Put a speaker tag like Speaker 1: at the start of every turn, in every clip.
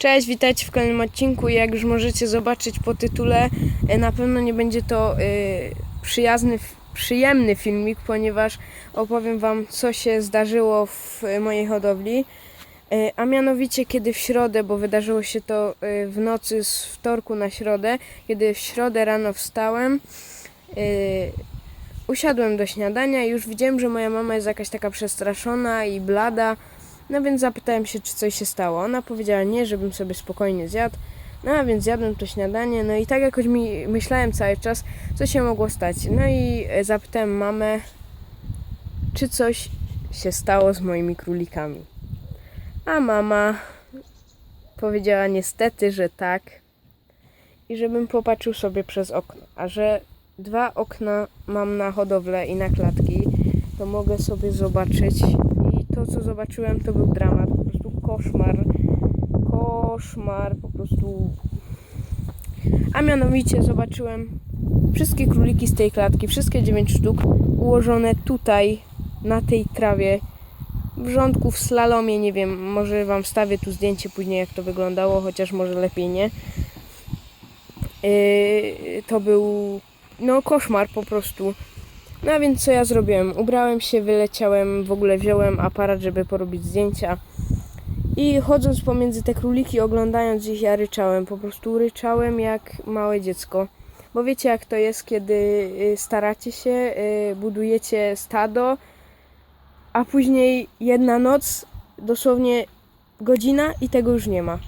Speaker 1: Cześć, witajcie w kolejnym odcinku. Jak już możecie zobaczyć po tytule, e, na pewno nie będzie to e, przyjazny, przyjemny filmik, ponieważ opowiem Wam, co się zdarzyło w e, mojej hodowli. E, A mianowicie, kiedy w środę, bo wydarzyło się to e, w nocy z wtorku na środę, kiedy w środę rano wstałem, e, usiadłem do śniadania i już widziałem, że moja mama jest jakaś taka przestraszona i blada. No więc zapytałem się, czy coś się stało. Ona powiedziała nie, żebym sobie spokojnie zjadł. No a więc zjadłem to śniadanie, no i tak jakoś mi myślałem cały czas, co się mogło stać. No i e, zapytałem mamę, czy coś się stało z moimi królikami. A mama powiedziała niestety, że tak. I żebym popatrzył sobie przez okno. A że dwa okna mam na hodowlę i na klatki, to mogę sobie zobaczyć. To, co zobaczyłem, to był dramat. Po prostu koszmar. Koszmar, po prostu. A mianowicie zobaczyłem wszystkie króliki z tej klatki, wszystkie dziewięć sztuk, ułożone tutaj, na tej trawie, w rządku, w slalomie, nie wiem, może Wam wstawię tu zdjęcie później, jak to wyglądało, chociaż może lepiej nie. Yy, to był, no, koszmar po prostu. No a więc co ja zrobiłem? Ubrałem się, wyleciałem, w ogóle wziąłem aparat, żeby porobić zdjęcia. I chodząc pomiędzy te króliki, oglądając ich, ja ryczałem. Po prostu ryczałem jak małe dziecko. Bo wiecie jak to jest, kiedy y, staracie się, y, budujecie stado, a później jedna noc, dosłownie godzina i tego już nie ma.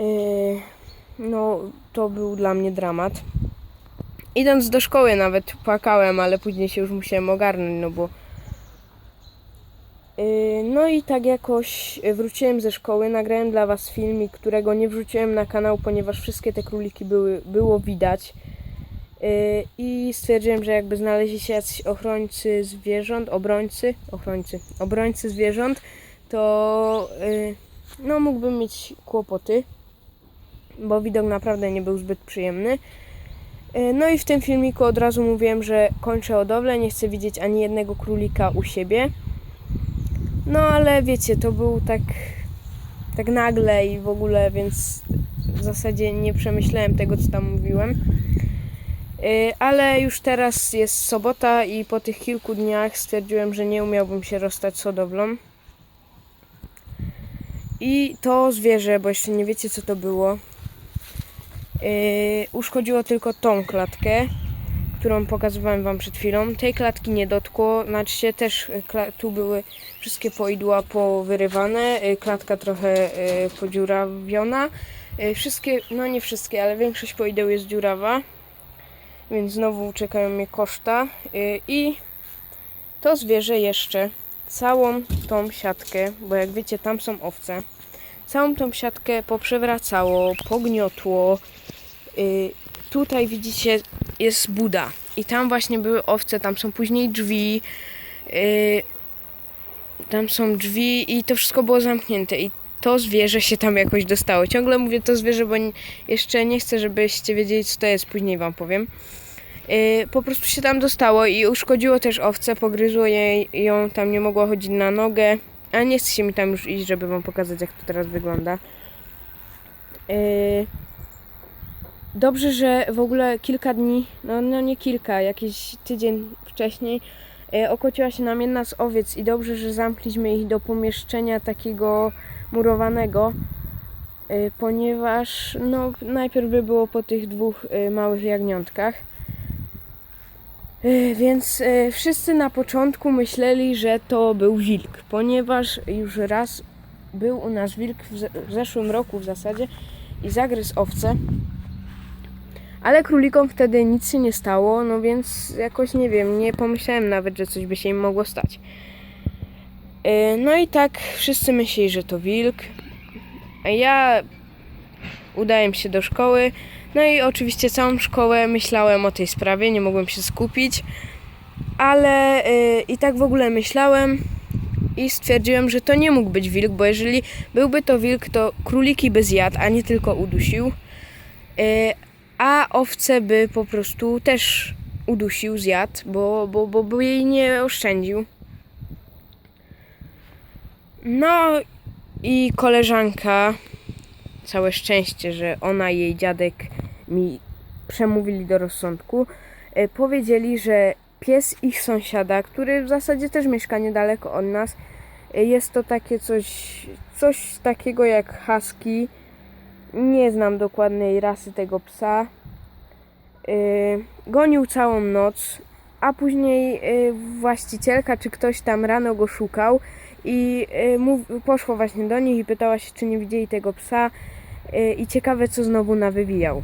Speaker 1: Y, No, to był dla mnie dramat. Idąc do szkoły nawet płakałem, ale później się już musiałem ogarnąć, no bo. Yy, No i tak jakoś wróciłem ze szkoły, nagrałem dla Was filmik, którego nie wrzuciłem na kanał, ponieważ wszystkie te króliki były, było widać. Yy, I stwierdziłem, że jakby znaleźli się jacyś ochrońcy zwierząt, obrońcy, ochrońcy, obrońcy zwierząt, to yy, no mógłbym mieć kłopoty, bo widok naprawdę nie był zbyt przyjemny. E, No i w tym filmiku od razu mówiłem, że kończę hodowlę, nie chcę widzieć ani jednego królika u siebie. No ale wiecie, to był tak, tak nagle i w ogóle, więc w zasadzie nie przemyślałem tego, co tam mówiłem. E, Ale już teraz jest sobota i po tych kilku dniach stwierdziłem, że nie umiałbym się rozstać z hodowlą. I to zwierzę, bo jeszcze nie wiecie co to było, uszkodziło tylko tą klatkę, którą pokazywałem Wam przed chwilą. Tej klatki nie dotkło, znaczy się też yy, kla- tu były wszystkie poidła powyrywane, yy, klatka trochę yy, podziurawiona. Yy, wszystkie, no nie wszystkie, ale większość poideł jest dziurawa, więc znowu czekają mnie koszta. Yy, I to zwierzę jeszcze całą tą siatkę, bo jak wiecie tam są owce, całą tą siatkę poprzewracało, pogniotło, Y, tutaj widzicie jest Buda i tam właśnie były owce, tam są później drzwi, y, tam są drzwi i to wszystko było zamknięte i to zwierzę się tam jakoś dostało. Ciągle mówię to zwierzę, bo jeszcze nie chcę, żebyście wiedzieli co to jest, później wam powiem. Y, po prostu się tam dostało i uszkodziło też owce, pogryzło jej, ją, tam nie mogła chodzić na nogę, a nie chce się mi tam już iść, żeby wam pokazać jak to teraz wygląda. Y, Dobrze, że w ogóle kilka dni, no, no nie kilka, jakiś tydzień wcześniej e, okociła się nam jedna z owiec i dobrze, że zamkliśmy ich do pomieszczenia takiego murowanego, e, ponieważ no najpierw by było po tych dwóch e, małych jagniątkach. Więc wszyscy na początku myśleli, że to był wilk, ponieważ już raz był u nas wilk w zeszłym roku w zasadzie i zagryzł owce. Ale królikom wtedy nic się nie stało, no więc jakoś nie wiem, nie pomyślałem nawet, że coś by się im mogło stać. Yy, No i tak wszyscy myśleli, że to wilk. A ja udałem się do szkoły. No i oczywiście całą szkołę myślałem o tej sprawie, nie mogłem się skupić. Ale yy, i tak w ogóle myślałem i stwierdziłem, że to nie mógł być wilk, bo jeżeli byłby to wilk, to króliki by zjadł, a nie tylko udusił. A owce by po prostu też udusił, zjadł, bo, bo, bo by jej nie oszczędził. No i koleżanka, całe szczęście, że ona i jej dziadek mi przemówili do rozsądku, e, powiedzieli, że pies ich sąsiada, który w zasadzie też mieszka niedaleko od nas, e, jest to takie coś, coś takiego jak husky. Nie znam dokładnej rasy tego psa. E, Gonił całą noc, a później e, właścicielka czy ktoś tam rano go szukał i mów, poszła właśnie do nich i pytała się, czy nie widzieli tego psa e, i ciekawe, co znowu nawywijał.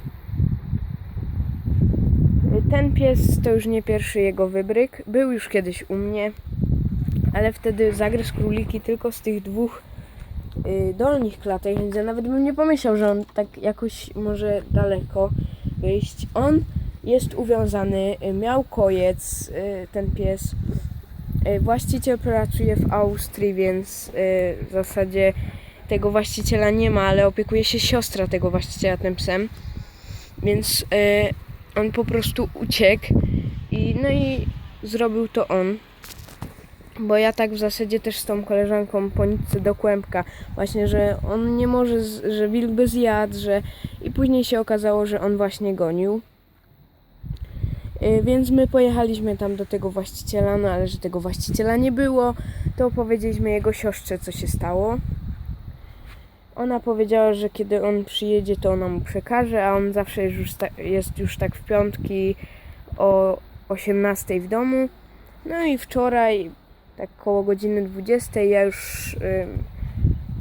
Speaker 1: Ten pies to już nie pierwszy jego wybryk. Był już kiedyś u mnie, ale wtedy zagryzł króliki tylko z tych dwóch dolnych klatek, więc ja nawet bym nie pomyślał, że on tak jakoś może daleko wyjść. On jest uwiązany, y, miał kojec, y, ten pies. Y, Właściciel pracuje w Austrii, więc y, w zasadzie tego właściciela nie ma, ale opiekuje się siostra tego właściciela tym psem. Więc y, on po prostu uciekł i no i zrobił to on. Bo ja tak w zasadzie też z tą koleżanką po nitce do kłębka. Właśnie, że on nie może, z- że wilk by zjadł, że... I później się okazało, że on właśnie gonił. Y, Więc my pojechaliśmy tam do tego właściciela, no ale że tego właściciela nie było, to powiedzieliśmy jego siostrze, co się stało. Ona powiedziała, że kiedy on przyjedzie, to ona mu przekaże, a on zawsze jest już, ta, jest już tak w piątki o 18 w domu. No i wczoraj, tak koło godziny 20, ja już ym,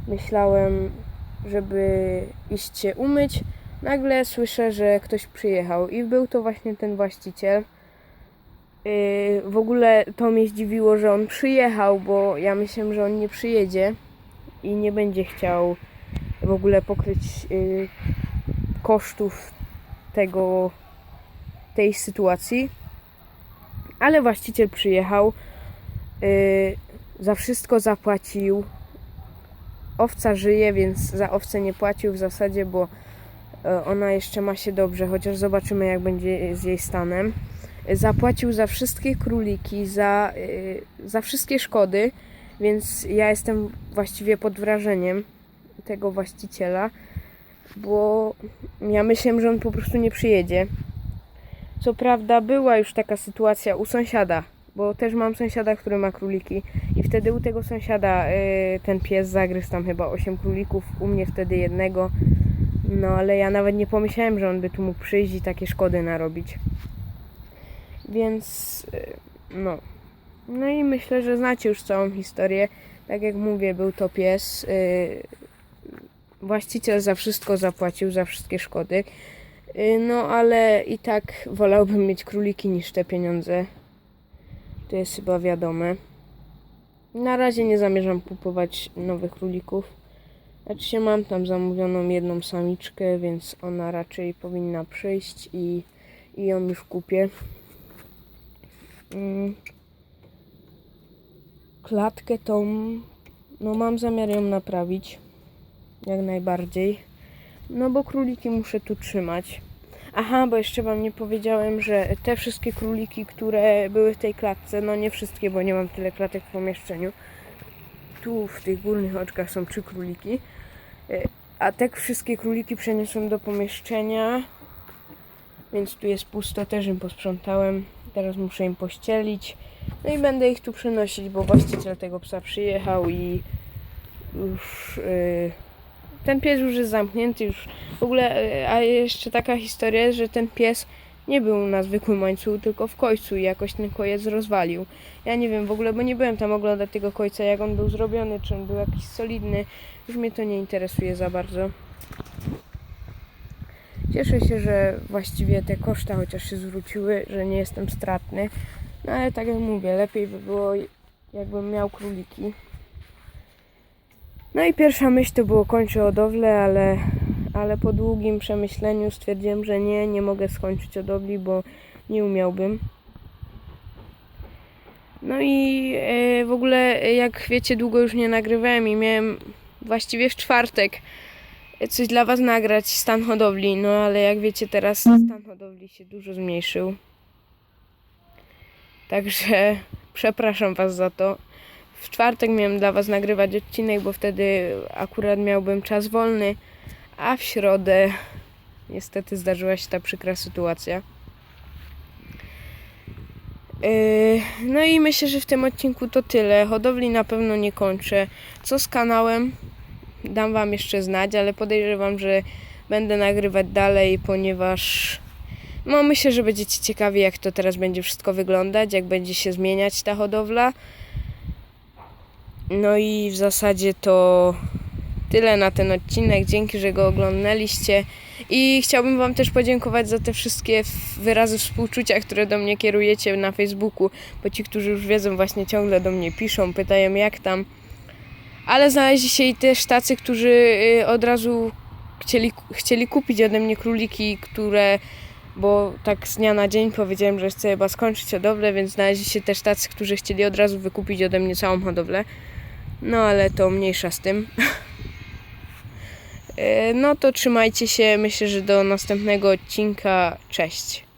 Speaker 1: myślałem, żeby iść się umyć. Nagle słyszę, że ktoś przyjechał i był to właśnie ten właściciel. Yy, w ogóle to mnie zdziwiło, że on przyjechał, bo ja myślałem, że on nie przyjedzie i nie będzie chciał w ogóle pokryć y, kosztów tego, tej sytuacji. Ale właściciel przyjechał, y, za wszystko zapłacił. Owca żyje, więc za owcę nie płacił w zasadzie, bo y, ona jeszcze ma się dobrze, chociaż zobaczymy jak będzie z jej stanem. Y, Zapłacił za wszystkie króliki, za, y, za wszystkie szkody, więc ja jestem właściwie pod wrażeniem tego właściciela, bo ja myślałem, że on po prostu nie przyjedzie. Co prawda była już taka sytuacja u sąsiada, bo też mam sąsiada, który ma króliki i wtedy u tego sąsiada y, ten pies zagryzł tam chyba 8 królików, u mnie wtedy jednego. No ale ja nawet nie pomyślałem, że on by tu mógł przyjść i takie szkody narobić. Więc y, no. No i myślę, że znacie już całą historię. Tak jak mówię, był to pies. y, właściciel za wszystko zapłacił, za wszystkie szkody. No ale i tak wolałbym mieć króliki niż te pieniądze. To jest chyba wiadome. Na razie nie zamierzam kupować nowych królików. Znaczy się mam tam zamówioną jedną samiczkę, więc ona raczej powinna przyjść i, i ją już kupię. Mm. Klatkę tą, no mam zamiar ją naprawić. Jak najbardziej. No bo króliki muszę tu trzymać. Aha, bo jeszcze wam nie powiedziałem, że te wszystkie króliki, które były w tej klatce, no nie wszystkie, bo nie mam tyle klatek w pomieszczeniu. Tu w tych górnych oczkach są trzy króliki. Y, A te wszystkie króliki przeniosłem do pomieszczenia. Więc tu jest pusto, też im posprzątałem. Teraz muszę im pościelić. No i będę ich tu przenosić, bo właściciel tego psa przyjechał i już y, ten pies już jest zamknięty już. W ogóle, y, a jeszcze taka historia, że ten pies nie był na zwykłym łańcuchu, tylko w końcu i jakoś ten kojec rozwalił. Ja nie wiem w ogóle, bo nie byłem tam oglądać tego końca, jak on był zrobiony, czy on był jakiś solidny. Już mnie to nie interesuje za bardzo. Cieszę się, że właściwie te koszta chociaż się zwróciły, że nie jestem stratny. No ale tak jak mówię, lepiej by było jakbym miał króliki. No i pierwsza myśl to było kończę hodowlę, ale, ale po długim przemyśleniu stwierdziłem, że nie, nie mogę skończyć hodowli, bo nie umiałbym. No i e, w ogóle, e, jak wiecie, długo już nie nagrywałem i miałem właściwie w czwartek e, coś dla Was nagrać, stan hodowli. No ale jak wiecie, teraz stan hodowli się dużo zmniejszył. Także przepraszam Was za to. W czwartek miałem dla Was nagrywać odcinek, bo wtedy akurat miałbym czas wolny, a w środę niestety zdarzyła się ta przykra sytuacja. Yy, No i myślę, że w tym odcinku to tyle. Hodowli na pewno nie kończę. Co z kanałem? Dam Wam jeszcze znać, ale podejrzewam, że będę nagrywać dalej, ponieważ no myślę, że będziecie ciekawi, jak to teraz będzie wszystko wyglądać, jak będzie się zmieniać ta hodowla. No i w zasadzie to tyle na ten odcinek. Dzięki, że go oglądaliście. I chciałbym Wam też podziękować za te wszystkie wyrazy współczucia, które do mnie kierujecie na Facebooku, bo ci, którzy już wiedzą, właśnie ciągle do mnie piszą, pytają jak tam. Ale znaleźli się i też tacy, którzy y, od razu chcieli, chcieli kupić ode mnie króliki, które, bo tak z dnia na dzień powiedziałem, że chcę chyba skończyć hodowlę, więc znaleźli się też tacy, którzy chcieli od razu wykupić ode mnie całą hodowlę. No ale to mniejsza z tym. E, No to trzymajcie się. Myślę, że do następnego odcinka. Cześć.